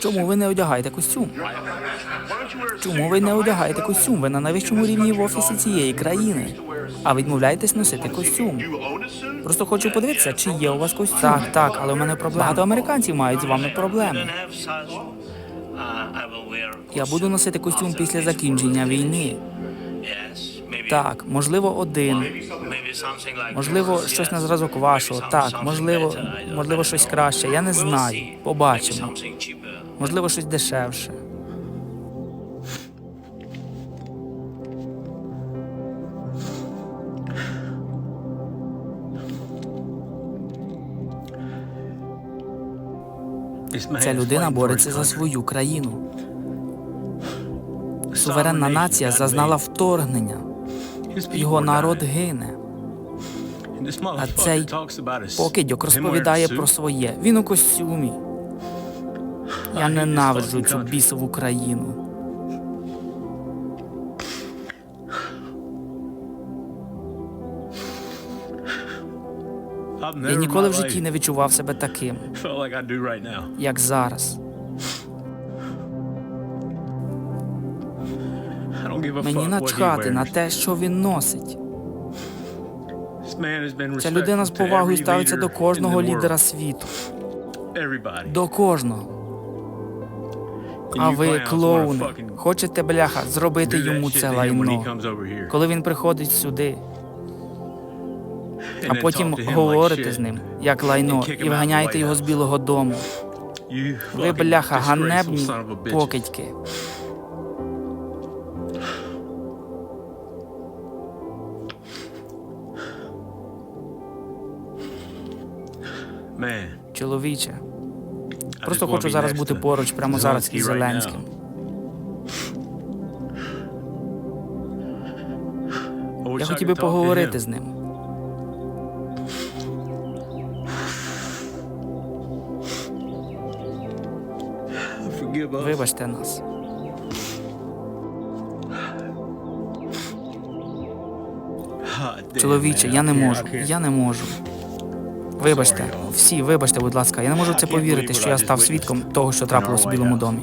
Чому ви не одягаєте костюм? Чому ви не одягаєте костюм? Ви на найвищому рівні в офісі цієї країни. А відмовляєтесь носити костюм. Просто хочу подивитися, чи є у вас костюм. Так, так, але у мене проблема. Багато американців мають з вами проблеми. Я буду носити костюм після закінчення війни. Так, можливо, один. Можливо, щось на зразок вашого. Так, можливо, можливо, щось краще. Я не знаю. Побачимо. Можливо, щось дешевше. Ця людина бореться за свою країну. Суверенна нація зазнала вторгнення. Його народ гине. А цей Покидьок розповідає про своє. Він у костюмі. Я ненавиджу цю бісову країну. Я ніколи в житті не відчував себе таким, як зараз. Мені начхати на те, що він носить. Ця людина з повагою ставиться до кожного лідера світу. До кожного. А ви, клоуни, хочете, бляха, зробити йому це лайно, коли він приходить сюди, а потім говорите з ним, як лайно, і виганяєте його з Білого Дому. Ви, бляха, ганебні покидьки. Чоловіче, просто хочу зараз бути поруч прямо зараз із Зеленським. Я хотів би поговорити з ним. Вибачте нас. Чоловіче, я не можу. Я не можу. Вибачте, всі, вибачте, будь ласка, я не можу в це повірити, що я став свідком того, що трапилось у Білому домі.